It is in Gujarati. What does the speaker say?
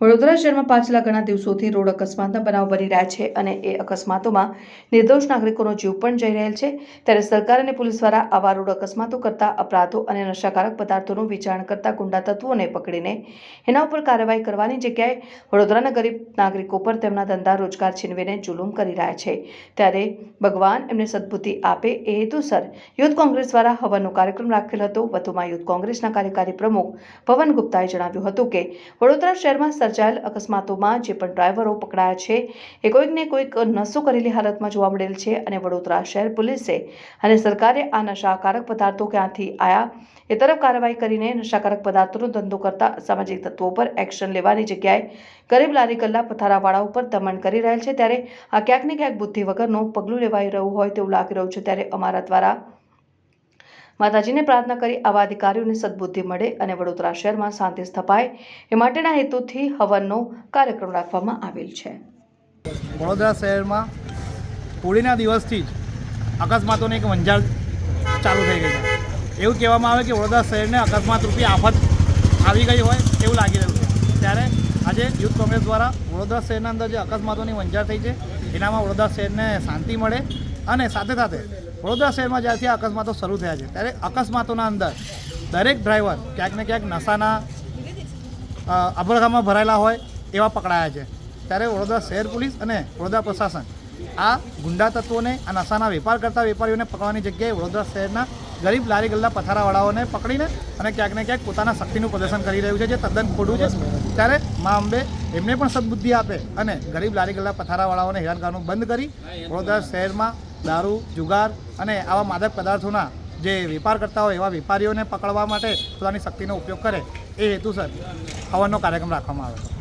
વડોદરા શહેરમાં પાછલા ઘણા દિવસોથી રોડ અકસ્માતના બનાવ બની રહ્યા છે અને એ અકસ્માતોમાં નિર્દોષ નાગરિકોનો જીવ પણ જઈ રહેલ છે. ત્યારે સરકાર અને પોલીસ દ્વારા આવા રોડ અકસ્માતો કરતા અપરાધો અને નશાકારક પદાર્થોનું વિચારણ કરતા ગુંડા તત્વોને પકડીને એના ઉપર કાર્યવાહી કરવાની જગ્યાએ વડોદરાના ગરીબ નાગરિકો પર તેમના ધંધા રોજગાર છીનવીને જુલુમ કરી રહ્યા છે. ત્યારે ભગવાન એમને સદબુદ્ધિ આપે એ હેતુસર યુથ કોંગ્રેસ દ્વારા હવનનો કાર્યક્રમ રાખેલ હતો. વધુમાં યુથ કોંગ્રેસના કાર્યકારી પ્રમુખ પવન ગુપ્તાએ જણાવ્યું હતું કે વડોદરા શહેરમાં સર્જાયેલ અકસ્માતોમાં જે પણ ડ્રાઈવરો પકડાયા છે, એ કોઈકને કોઈક નશો કરેલી હાલતમાં જોવા મળેલ છે અને વડોદરા શહેર પોલીસે અને સરકારે આ નશાકારક પદાર્થો ક્યાંથી આવ્યા એ તરફ કાર્યવાહી કરીને નશાકારક પદાર્થોનો ધંધો કરતા સામાજિક તત્વો પર એક્શન લેવાની જગ્યાએ ગરીબ લારી ગલ્લા પથારાવાળા ઉપર દમન કરી રહેલ છે. ત્યારે આ ક્યાંક ને ક્યાંક બુદ્ધિ વગરનું પગલું લેવાઈ રહ્યું હોય તેવું લાગી રહ્યું છે. ત્યારે અમારા દ્વારા માતાજીને પ્રાર્થના કરી આવા અધિકારીઓને સદબુદ્ધિ મળે અને વડોદરા શહેરમાં શાંતિ સ્થપાય એ માટેના હેતુથી હવનનો કાર્યક્રમ રાખવામાં આવેલ છે. વડોદરા શહેરમાં હોળીના દિવસથી જ અકસ્માતોની એક વંજાળ ચાલુ થઈ ગઈ છે. એવું કહેવામાં આવે કે વડોદરા શહેરને અકસ્માત રૂપી આફત આવી ગઈ હોય એવું લાગી રહ્યું છે. ત્યારે આજે યુથ કોંગ્રેસ દ્વારા વડોદરા શહેરના અંદર જે અકસ્માતોની વંજાર થઈ છે, એનામાં વડોદરા શહેરને શાંતિ મળે અને સાથે સાથે વડોદરા શહેરમાં જ્યારથી અકસ્માતો શરૂ થયા છે, ત્યારે અકસ્માતોના અંદર દરેક ડ્રાઈવર ક્યાંક ને ક્યાંક નશાના અભરગામાં ભરાયેલા હોય એવા પકડાયા છે. ત્યારે વડોદરા શહેર પોલીસ અને વડોદરા પ્રશાસન આ ગુંડા તત્વોને, આ નશાના વેપાર કરતા વેપારીઓને પકડવાની જગ્યાએ વડોદરા શહેરના ગરીબ લારી ગલ્લા પથારાવાળાઓને પકડીને અને ક્યાંક ને ક્યાંક પોતાના શક્તિનું પ્રદર્શન કરી રહ્યું છે, જે તદ્દન ખોટું છે. ત્યારે મા અંબે એમને પણ સદબુદ્ધિ આપે અને ગરીબ લારી ગલ્લા પથારાવાળાઓને હેરાન કરવાનું બંધ કરી વડોદરા શહેરમાં દારૂ, જુગાર અને આવા માદક પદાર્થોના જે વેપાર કરતા હોય એવા વેપારીઓને પકડવા માટે પોતાની શક્તિનો ઉપયોગ કરે એ હેતુસર હવનનો કાર્યક્રમ રાખવામાં આવ્યો હતો